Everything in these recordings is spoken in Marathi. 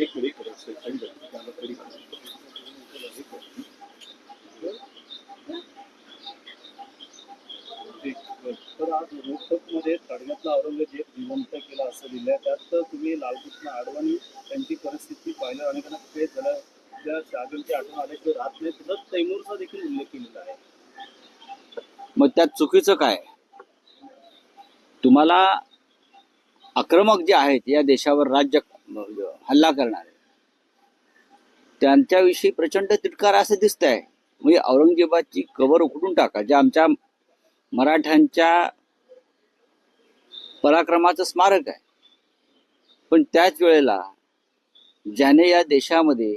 एक मिनिट काही त्याला तरी तर आज लोकसभेमध्ये तडग्यातला औरंगजेब जिवंत केला असं लिहिलंय त्यात तुम्ही लालकृष्ण आडवाणी त्यांची परिस्थिती पाहिलं अनेकांना ते झालं? त्या जागांची आठवण आल्या आल्याशिवाय राहत नाही. तसंच तैमूरचा देखील उल्लेख केलेला आहे. मग त्यात चुकीचं काय? तुम्हाला आक्रमक जे आहेत या देशावर राज्य हल्ला करणारे त्यांच्याविषयी प्रचंड तिटकार असं दिसत आहे म्हणजे औरंगजेबाची कबर उकडून टाका जे आमच्या मराठ्यांच्या पराक्रमाचं स्मारक आहे. पण त्याच वेळेला ज्याने या देशामध्ये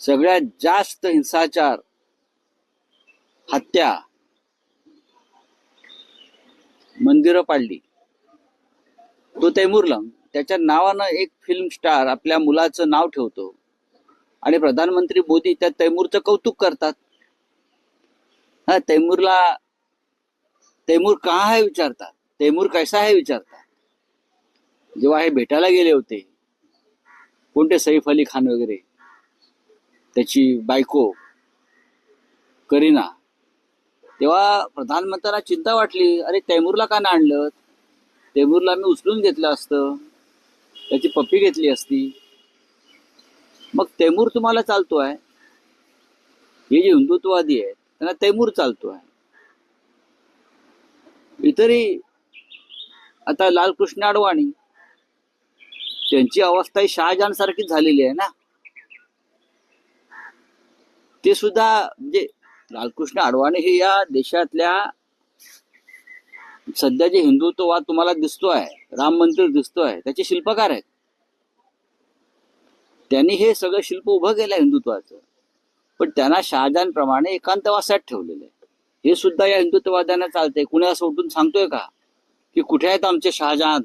सगळ्यात जास्त हिंसाचार हत्या मंदिरं पाडली तो तैमूरलंग त्याच्या नावानं एक फिल्म स्टार आपल्या मुलाचं नाव ठेवतो. आणि प्रधानमंत्री मोदी त्या तैमूरचं कौतुक करतात. हा तैमूरला तैमूर का आहे विचारतात? तैमूर कैसा आहे विचारतात? जेव्हा हे भेटायला गेले होते कोणते सैफ अली खान वगैरे त्याची बायको करीना तेव्हा प्रधानमंत्र्यांना चिंता वाटली अरे तैमूरला का नाही आणलं? तैमूरला मी उचलून घेतलं असतं. त्याची पप्पी घेतली असती. मग तैमूर तुम्हाला चालतोय? हे जे हिंदुत्ववादी आहेत त्यांना तैमूर चालतोय. इतरही आता लालकृष्ण अडवाणी त्यांची अवस्था ही शहाजहान सारखीच झालेली आहे ना? ते सुद्धा म्हणजे लालकृष्ण अडवाणी हे या देशातल्या सध्या जे हिंदुत्ववाद तुम्हाला दिसतोय राम मंदिर दिसतोय त्याचे शिल्पकार आहेत. त्यांनी हे सगळं शिल्प उभं केलं हिंदुत्वाचं. पण त्यांना शहाजहान प्रमाणे एकांतवासात ठेवलेलं आहे. हे सुद्धा या हिंदुत्ववाद्यांना चालतंय. कुणी असं उठून सांगतोय का? की कुठे आहेत आमचे शहाजहान?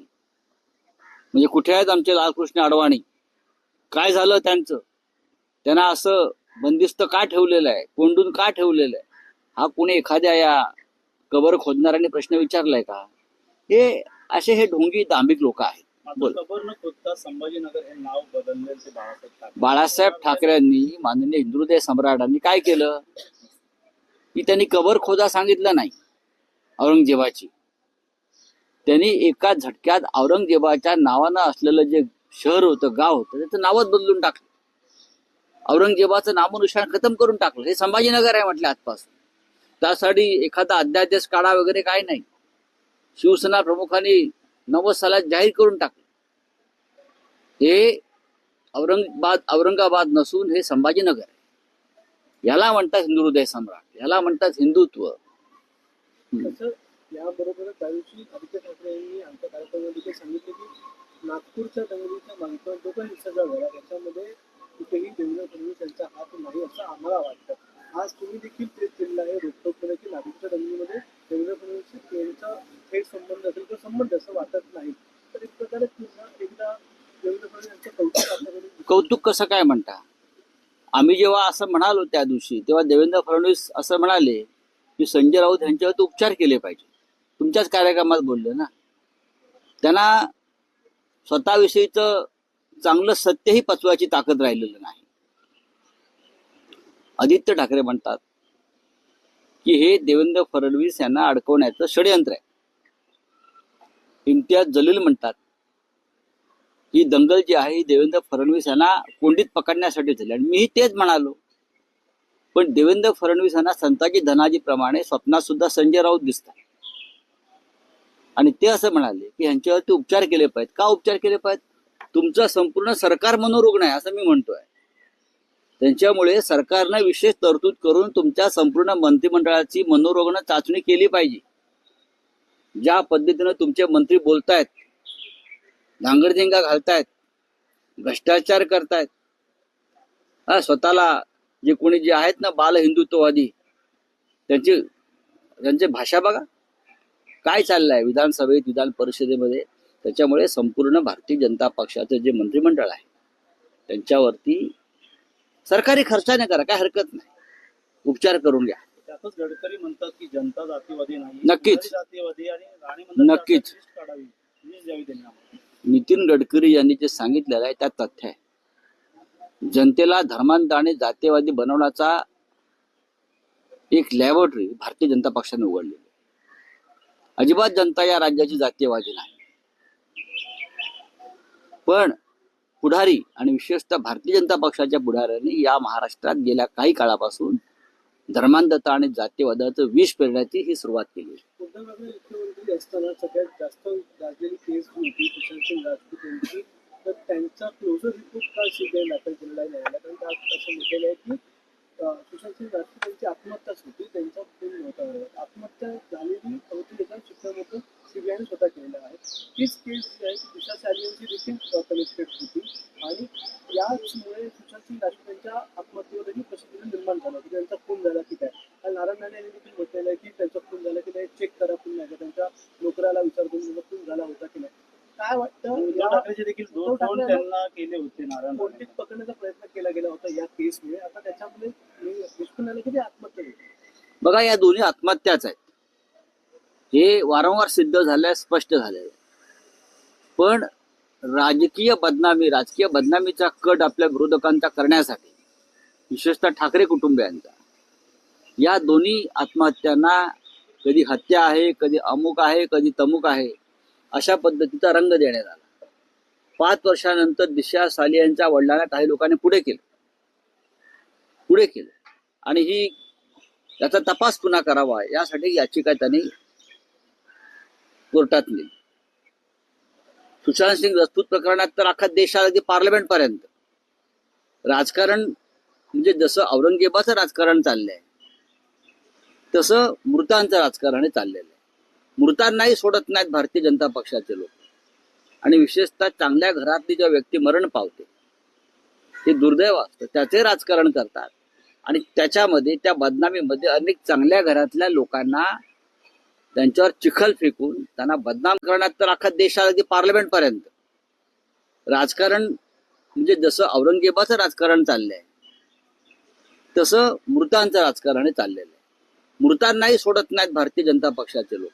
म्हणजे कुठे आहेत आमचे लालकृष्ण अडवाणी? काय झालं त्यांचं? त्यांना असं बंदिस्त का ठेवलेलं आहे? कोंडून का ठेवलेलं आहे? हा कुणी एखाद्या या कबर खोदणाऱ्याने प्रश्न विचारलाय का? हे असे हे ढोंगी दांभिक लोक आहेत. बाळासाहेब ठाकरे. बाळासाहेब ठाकरेंनी माननीय हिंदुहृदय सम्राटांनी काय केलं? की त्यांनी कबर खोदा सांगितलं नाही औरंगजेबाची. त्यांनी एका झटक्यात औरंगजेबाच्या नावानं असलेलं जे शहर होतं गाव होतं त्याचं नावच बदलून टाकलं. औरंगजेबाचं नामोनिशाण खतम करून टाकलं. हे संभाजीनगर आहे म्हटलं आजपासून. त्यासाठी एखादा अध्यादेश काढा वगैरे काय नाही. शिवसेना प्रमुखांनी नव्वद सालात जाहीर करून टाकले. हे औरंगाबाद औरंगाबाद नसून हे संभाजीनगर आहे. याला म्हणतात हिंदू हृदय सम्राट याला म्हणतात हिंदुत्व. याबरोबर त्या दिवशी आदित्य ठाकरे यांनी आमच्या कार्यक्रमामध्ये सांगितले की नागपूरच्या दंगलीच्या जो झाला कुठेही देवेंद्र फडणवीस यांचा हात नाही असं आम्हाला वाटतं. आज तुम्ही देखील तेच केलेलं आहे. रोखोकपणे की नागपूरच्या दंगलीमध्ये देवेंद्र फडणवीस यांचा थेट संबंध असेल किंवा संबंध असं वाटत नाही तर एक प्रकारे पुन्हा एकदा देवेंद्र फडणवीस यांचं कौतुक आपल्याकडे कौतुक कसं काय म्हणता? आम्ही जेव्हा असं म्हणालो त्या दिवशी तेव्हा देवेंद्र फडणवीस असं म्हणाले की संजय राऊत यांच्यावर उपचार केले पाहिजे. तुमच्याच कार्यक्रमात बोलले ना. त्यांना स्वतःविषयीचं चांगलं सत्यही पचवायची ताकद राहिलेलं नाही. आदित्य ठाकरे म्हणतात की हे देवेंद्र फडणवीस यांना अडकवण्याचं षडयंत्र आहे. इम्तियाज जलील म्हणतात ही दंगल जी आहे ही देवेंद्र फडणवीस यांना कोंडीत पकडण्यासाठी झाली. आणि मीही तेच म्हणालो. पण देवेंद्र फडणवीस यांना संताजी धनाजी प्रमाणे स्वप्नात सुद्धा संजय राऊत दिसतात. आणि ते असं म्हणाले की यांच्यावरती उपचार केले पाहिजेत. का उपचार केले पाहिजेत? तुमचं संपूर्ण सरकार मनोरुग्ण आहे असं मी म्हणतोय. त्यांच्यामुळे सरकारनं विशेष तरतूद करून तुमच्या संपूर्ण मंत्रिमंडळाची मनोरुग्ण चाचणी केली पाहिजे. ज्या पद्धतीनं तुमचे मंत्री बोलतायत धांगडधिंगा घालतायत भ्रष्टाचार करतायत हा स्वतःला जे कोणी जे आहेत ना बाल हिंदुत्ववादी त्यांची त्यांची भाषा बघा. काय चाललंय विधानसभेत विधान परिषदेमध्ये? त्याच्यामुळे संपूर्ण भारतीय जनता पक्षाचं जे मंत्रिमंडळ आहे त्यांच्यावरती सरकारी खर्चाने करा काय हरकत नाही उपचार करून घ्या त्यातच गडकरी म्हणतात की जनता जातीवादी नाही नक्कीच. गैर जातीवादी आणि राणे म्हणतात नक्कीच. काढावी द्यावी त्यांनी आम्हाला. नितीन गडकरी यांनी जे सांगितलेलं आहे त्यात तथ्य आहे जनतेला धर्मांत आणि जातीयवादी बनवण्याचा एक लॅबोरेटरी भारतीय जनता पक्षाने उघडलेली आहे. अजिबात जनता या राज्याची जातीयवादी नाही पण पुढारी आणि विशेषतः भारतीय जनता पक्षाच्या पुढाऱ्यांनी या महाराष्ट्रात गेल्या काही काळापासून धर्मांधता आणि जातीवादाचं विष पेरण्याची ही सुरुवात केली आहे. असताना सगळ्यात जास्त केस जी सिंग तर त्यांचा केलेला आहे न्यायालयात कारण त्यात आहे की सिंग आत्महत्याच होती आत्महत्या शिक्षण स्वतः केलेलं आहे. तीच केस आहे ती दिशा सालियनची देखील कनेक्टेड होती आणि याचमुळे सुशांत सिंग राजपूत यांच्या आत्महत्येवरही प्रसिद्धी निर्माण झालं की त्यांचा खून झाला की काय? कारण नारायण राणे यांनी देखील म्हटलेलं आहे की त्यांचा खून झाला की नाही चेक करा खून नाही का त्यांच्या नोकराला विचार करून त्यांचा खून झाला होता की नाही? काय वाटतं उद्धव ठाकरेचे देखील दोन त्यांना केले होते नारायण कोणतीच पकडण्याचा प्रयत्न केला गेला होता या केसमुळे. आता त्याच्यामुळे दिसून आलं की ते आत्महत्या झाली. बघा या दोन्ही आत्महत्याच आहेत. हे वारंवार सिद्ध झालंय स्पष्ट झालंय. पण राजकीय बदनामी राजकीय बदनामीचा कट आपल्या विरोधकांचा करण्यासाठी विशेषतः ठाकरे कुटुंबियांचा. या दोन्ही आत्महत्यांना कधी हत्या आहे कधी अमुक आहे कधी तमुक आहे अशा पद्धतीचा रंग देण्यात आला. पाच वर्षानंतर दिशा साली यांच्या वडिलांना काही लोकांनी पुढे केलं. पुढे केलं. आणि ही याचा तपास पुन्हा करावा यासाठी याचिका त्यांनी कोर्टात नेली. सुशांत सिंग राजपूत प्रकरणात तर अख्खा देश अगदी पार्लमेंट पर्यंत. राजकारण म्हणजे जसं औरंगजेबाचं राजकारण चाललंय तसं मृतांचं राजकारण चाललेलं आहे. मृतांनाही सोडत नाहीत भारतीय जनता पक्षाचे लोक. आणि विशेषतः चांगल्या घरातली ज्या व्यक्ती मरण पावते ते दुर्दैव असतं. त्याचे राजकारण करतात. आणि त्याच्यामध्ये त्या बदनामीमध्ये अनेक चांगल्या घरातल्या लोकांना त्यांच्यावर चिखल फेकून त्यांना बदनाम करण्यात तर अख्खा देश अगदी पार्लमेंट पर्यंत. राजकारण म्हणजे जसं औरंगजेबाचं राजकारण चाललंय तसं मृतांचं राजकारण चाललेलं आहे. मृतांनाही सोडत नाहीत भारतीय जनता पक्षाचे लोक.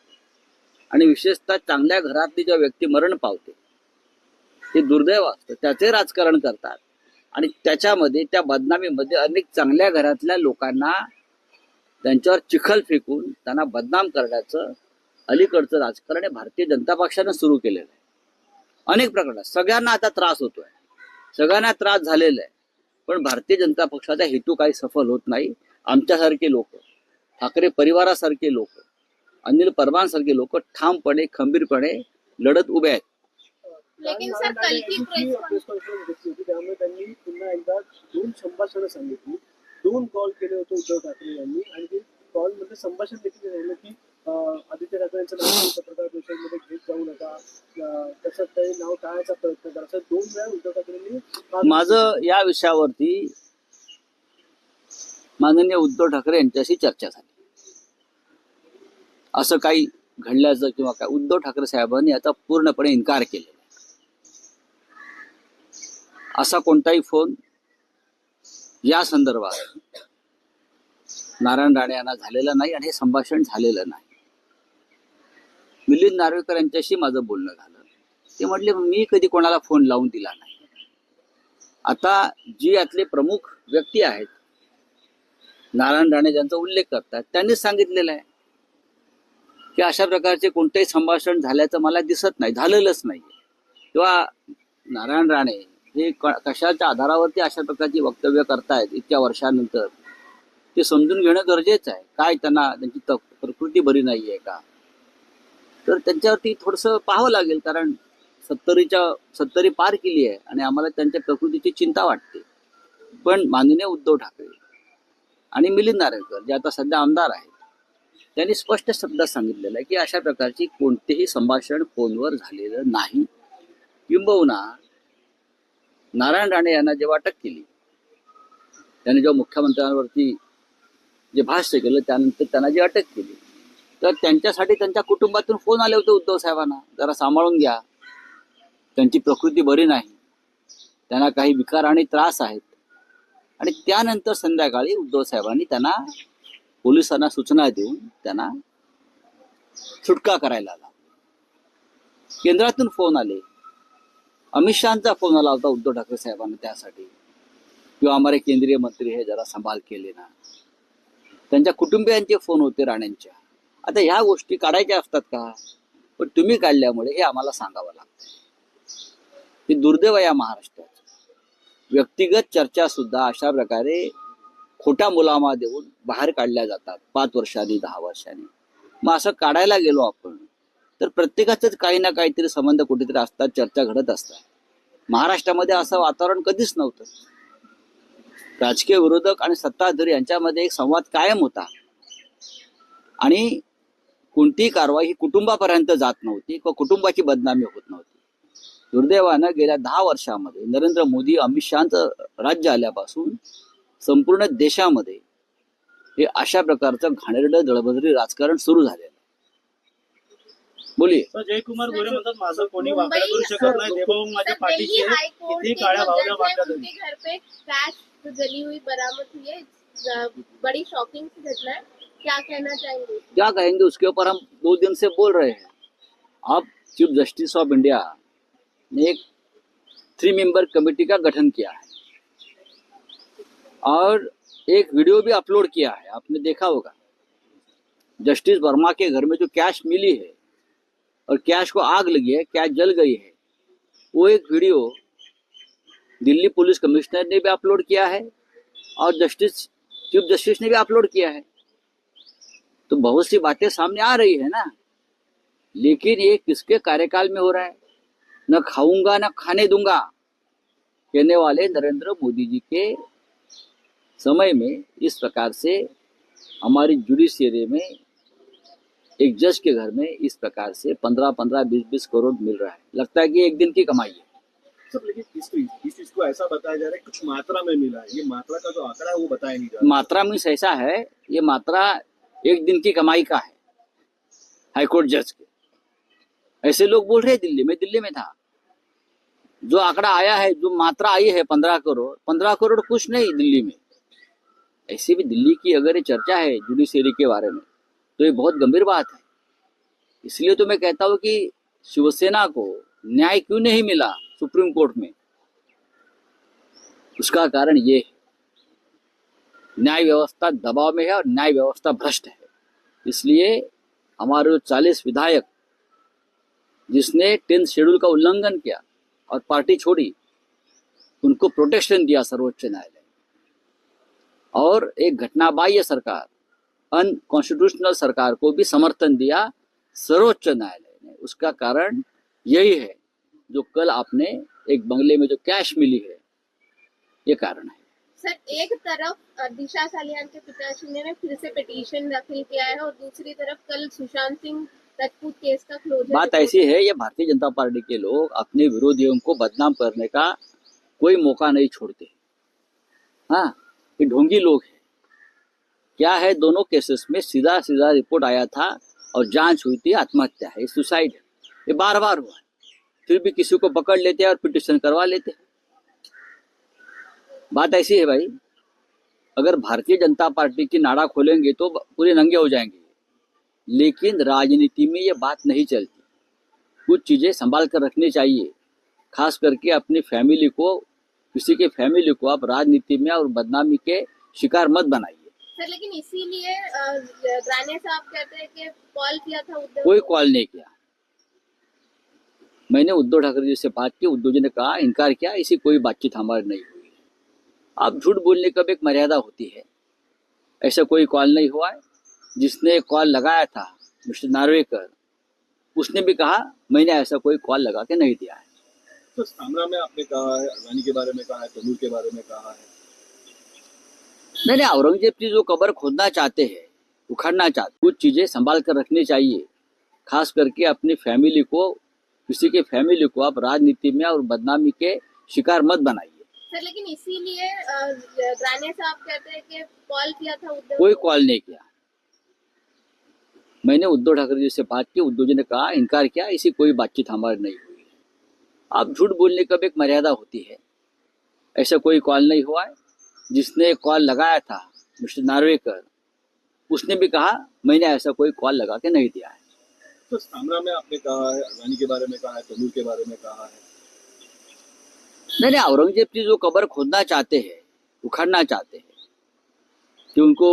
आणि विशेषतः चांगल्या घरातली ज्या व्यक्ती मरण पावते ते दुर्दैव असतं. त्याचे राजकारण करतात. आणि त्याच्यामध्ये त्या बदनामीमध्ये अनेक चांगल्या घरातल्या लोकांना त्यांच्यावर चिखल फेकून त्यांना बदनाम करण्याचं अलीकडचं राजकारण हे भारतीय जनता पक्षानं सुरू केलेलं आहे. अनेक प्रकरणात सगळ्यांना आता त्रास होतोय. सगळ्यांना त्रास झालेला आहे. पण भारतीय जनता पक्षाचा हेतू काही सफल होत नाही. आमच्यासारखे लोक ठाकरे परिवारासारखे लोक अनिल परमांसारखे लोक ठामपणे खंबीरपणे लढत उभे आहेत. लेकिन सर, कल की प्रेस कॉन्फरन्स होती त्यामुळे त्यांनी पुन्हा एकदा दोन संभाषणं सांगितली. दोन कॉल केले होते उद्धव ठाकरे यांनी. आणि ते कॉलमध्ये म्हणजे संभाषण देखील राहिलं की आदित्य ठाकरे यांचं नाव पत्रकार परिषदेमध्ये घेत जाऊ नका त्याचं ते नाव टाळायचा प्रयत्न करा. असं दोन वेळा उद्धव ठाकरेंनी माझं या विषयावरती माननीय उद्धव ठाकरे यांच्याशी चर्चा झाली. असं काही घडल्याचं किंवा काय उद्धव ठाकरे साहेबांनी याचा पूर्णपणे इन्कार केलेला असा कोणताही फोन या संदर्भात नारायण राणे यांना झालेलं नाही आणि हे संभाषण झालेलं नाही. मिलिंद नार्वेकर यांच्याशी माझं बोलणं झालं. ते म्हटले मी कधी कोणाला फोन लावून दिला नाही. आता जी यातले प्रमुख व्यक्ती आहेत नारायण राणे ज्यांचा उल्लेख करतात त्यांनीच सांगितलेलं आहे की अशा प्रकारचे कोणतेही संभाषण झाल्याचं मला दिसत नाही झालेलंच नाही किंवा नारायण राणे हे कशाच्या आधारावरती अशा प्रकारची वक्तव्य करतायत इतक्या वर्षानंतर ते समजून घेणं गरजेचं आहे. काय त्यांना त्यांची प्रकृती बरी नाही आहे का? तर त्यांच्यावरती थोडंसं पाहावं लागेल कारण सत्तरीच्या सत्तरी पार केली आहे आणि आम्हाला त्यांच्या प्रकृतीची चिंता वाटते. पण माननीय उद्धव ठाकरे आणि मिलिंद नारायणकर जे आता सध्या आमदार आहेत त्यांनी स्पष्ट शब्दात सांगितलेलं आहे की अशा प्रकारची कोणतेही संभाषण फोनवर झालेलं नाही. किंबहुना नारायण राणे यांना जेव्हा अटक केली त्यांनी जेव्हा मुख्यमंत्र्यांवरती जे भाष्य केलं त्यानंतर त्यांना जी अटक केली तर त्यांच्यासाठी त्यांच्या कुटुंबातून फोन आले होते उद्धव साहेबांना जरा सांभाळून घ्या त्यांची प्रकृती बरी नाही त्यांना काही विकार आणि त्रास आहेत. आणि त्यानंतर संध्याकाळी उद्धव साहेबांनी त्यांना पोलिसांना सूचना देऊन त्यांना सुटका करायला आला केंद्रातून फोन आले. अमित शहाचा फोन आला होता उद्धव ठाकरे साहेबांना त्यासाठी. किंवा आम्हाला केंद्रीय मंत्री हे जरा संभाल केले ना. त्यांच्या कुटुंबियांचे फोन होते राणेंच्या. आता ह्या गोष्टी काढायच्या असतात का? पण तुम्ही काढल्यामुळे हे आम्हाला सांगावं लागतं हे दुर्दैव या महाराष्ट्रात. व्यक्तिगत चर्चा सुद्धा अशा प्रकारे खोटा मुलामा देऊन बाहेर काढल्या जातात पाच वर्षांनी दहा वर्षांनी. मग असं काढायला गेलो आपण तर प्रत्येकाचंच काही ना काहीतरी संबंध कुठेतरी असतात चर्चा घडत असतात. महाराष्ट्रामध्ये असं वातावरण कधीच नव्हतं. राजकीय विरोधक आणि सत्ताधारी यांच्यामध्ये एक संवाद कायम होता. आणि कोणतीही कारवाई ही कुटुंबापर्यंत जात नव्हती किंवा कुटुंबाची बदनामी होत नव्हती. दुर्दैवानं गेल्या दहा वर्षामध्ये नरेंद्र मोदी अमित शहाचं राज्य आल्यापासून संपूर्ण देशामध्ये हे अशा प्रकारचं घाणेरडं दळबदरी राजकारण सुरू झाले आहे बोलिये तर जयकुमार गोरे म्हणतात माझं कोणी वापर करू शकत नाही देवभाऊ माझ्या पाठीशी दिल्ली आहे. हाई कोर्ट किती काळ्या जो भावना जज मांडल्या है, तुम्ही उनके घर पे कैश जली हुई बरामद हुई है बड़ी शॉकिंग सी घटना है। क्या कहना चाहेंगे? क्या कहेंगे उसके ऊपर हम दो दिन से बोल रहे हैं। अब चीफ जस्टिस ऑफ़ इंडिया ने एक थ्री मेंबर कमेटी का गठन किया है। और एक वीडियो भी अपलोड किया है आपने देखा होगा। जस्टिस वर्मा के घर में जो कैश मिली है और कैश को आग लगी है कैश जल गई है, वो एक वीडियो दिल्ली पुलिस कमिश्नर ने भी अपलोड किया है और जस्टिस, चीफ जस्टिस ने भी अपलोड किया है। तो बहुत सी बातें सामने आ रही है ना, लेकिन ये किसके कार्यकाल में हो रहा है? न खाऊँगा, न खाने दूँगा, कहने वाले नरेंद्र मोदी जी के समय में इस प्रकार से हमारी जुडिशियरी में एक जज के घर में इस प्रकार से पंद्रह पंद्रह बीस बीस करोड़ मिल रहा है। लगता है कि एक दिन की कमाई है। सब लेकिन इस इस चीज़ को ऐसा बताया जा रहा है कुछ मात्रा में मिला है। ये मात्रा का जो आंकड़ा है वो बताया नहीं जा रहा। मात्रा मीन्स ऐसा है ये मात्रा एक दिन की कमाई का है हाईकोर्ट जज के। ऐसे लोग बोल रहे हैं दिल्ली में दिल्ली में था। जो आंकड़ा आया है जो मात्रा आई है पंद्रह करोड़ पंद्रह करोड़ कुछ नहीं दिल्ली में। ऐसे भी दिल्ली की अगर ये चर्चा है जुडिशियरी के बारे में। तो ये बहुत गंभीर बात है। इसलिए तो मैं कहता हूँ कि शिवसेना को न्याय क्यों नहीं मिला सुप्रीम कोर्ट में? उसका कारण ये है। न्याय व्यवस्था दबाव में है और न्याय व्यवस्था भ्रष्ट है। इसलिए हमारे जो चालीस विधायक जिसने टेंथ शेड्यूल का उल्लंघन किया और पार्टी छोड़ी, उनको प्रोटेक्शन दिया सर्वोच्च न्यायालय और एक घटना बाह्य सरकार अनकॉन्स्टिट्यूशनल सरकार को भी समर्थन दिया सर्वोच्च न्यायालय ने। उसका कारण यही है जो कल आपने एक बंगले में जो कैश मिली है ये कारण है। सर एक तरफ़ दिशा सालियान के पिताश्री ने फिर से पिटीशन दाखिल किया है और दूसरी तरफ़ कल सुशांत सिंह राजपूत केस का क्लोजर बात ऐसी है ये भारतीय जनता पार्टी के लोग अपने विरोधियों को बदनाम करने का कोई मौका नहीं छोड़ते। हाँ ये ढोंगी लोग क्या है दोनों केसेस में सीधा सीधा रिपोर्ट आया था और जाँच हुई थी, आत्महत्या है सुसाइड ये बार बार हुआ फिर भी किसी को पकड़ लेते हैं और पिटिशन करवा लेते हैं। बात ऐसी है भाई, अगर भारतीय जनता पार्टी की नाड़ा खोलेंगे तो पूरे नंगे हो जाएँगे। लेकिन राजनीति में ये बात नहीं चलती। कुछ चीज़ें संभाल कर रखनी चाहिए। खास करके अपनी फैमिली को, किसी के फैमिली को आप राजनीति में और बदनामी के शिकार मत बनाइए। सर लेकिन इसीलिए राणे साहब कहते हैं कि कॉल किया था उद्धव कोई कॉल नहीं किया। मैंने उद्धव ठाकरे जी से बात की उद्धव जी ने कहा इनकार किया ऐसी कोई बातचीत हमारी नहीं हुई आप झूठ बोलने का भी एक मर्यादा होती है। ऐसा कोई कॉल नहीं हुआ है। जिसने कॉल लगाया था मिस्टर नार्वेकर उसने भी कहा मैंने ऐसा कोई कॉल लगा के नहीं दिया है। तो सामना में आपने कहा है अडानी के बारे में कहा है तनूर के बारे में कहा है। मैंने औरंगज़ेब की जो कबर खोदना चाहते हैं उखड़ना चाहते कुछ चीज़ें संभाल कर रखनी चाहिए। खास करके अपनी फैमिली को किसी के फैमिली को आप राजनीति में और बदनामी के शिकार मत बनाइए। सर लेकिन इसीलिए राणे साहब कहते हैं कि कॉल किया था उद्धव कोई कॉल नहीं किया। मैंने उद्धव ठाकरे जी से बात की उद्धव जी ने कहा इनकार किया ऐसी कोई बातचीत हमारी नहीं हुई। आप झूठ बोलने का भी एक मर्यादा होती है। ऐसा कोई कॉल नहीं हुआ है। जिसने कॉल लगाया था मिस्टर नार्वेकर उसने भी कहा मैंने ऐसा कोई कॉल लगा के नहीं दिया है। तो सामना में आपने कहा है अडानी के बारे में कहा है तनूर के बारे में कहा है? मैंने औरंगज़ेब की जो कबर खोदना चाहते हैं उखड़ना चाहते हैं कि उनको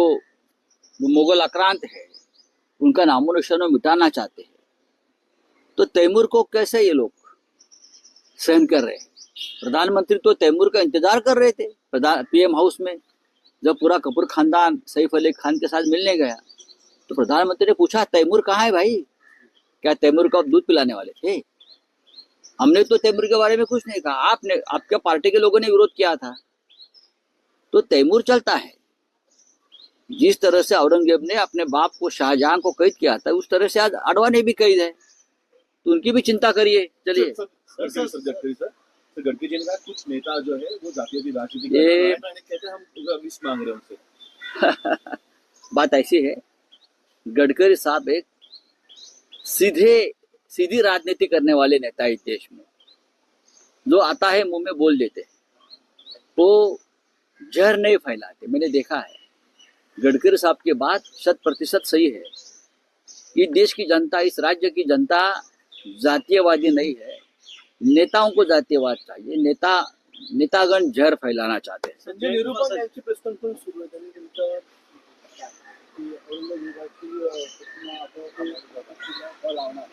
जो मुगल आक्रांत है उनका नामो निशान मिटाना चाहते हैं तो तैमूर को कैसे ये लोग सहन कर रहे हैं? प्रधानमंत्री तो तैमूर का इंतज़ार कर रहे थे प्रधान पीएम हाउस में जब पूरा कपूर खानदान सईफ अली खान के साथ मिलने गया तो प्रधानमंत्री ने पूछा तैमूर कहाँ है भाई क्या तैमूर को दूध पिलाने वाले थे हमने तो तैमूर के बारे में कुछ नहीं कहा आपने आपके पार्टी के लोगों ने विरोध किया था तो तैमूर चलता है जिस तरह से औरंगज़ेब ने अपने बाप को शाहजहां को कैद किया था उस तरह से आज अडवाणी भी कैद है तो उनकी भी चिंता करिए चलिए सर, गडकरी जी ने कहा कुछ नेता जो है वो जातीय राजनीति हैं। मैंने कहते हैं हम मांग रहे हैं उनसे। बात ऐसी है गडकरी साहब एक सीधे सीधी राजनीति करने वाले नेता है इस देश में। जो आता है मुँह में बोल देते वो जहर नहीं फैलाते मैंने देखा है। गडकरी साहब की बात शत प्रतिशत सही है। इस देश की जनता इस राज्य की जनता जातीयवादी नहीं है। नेताओं को जातीयवाद चाहिए नेता नेतागण जहर फैलाना चाहते हैं। संजय निरुपम यांची प्रेस कॉन्फरन्स सुरू आहे त्यांनी त्यांच्यावर की औरंगजेबाची अं, प्रतिमा आपण प्रतिमा लावणार.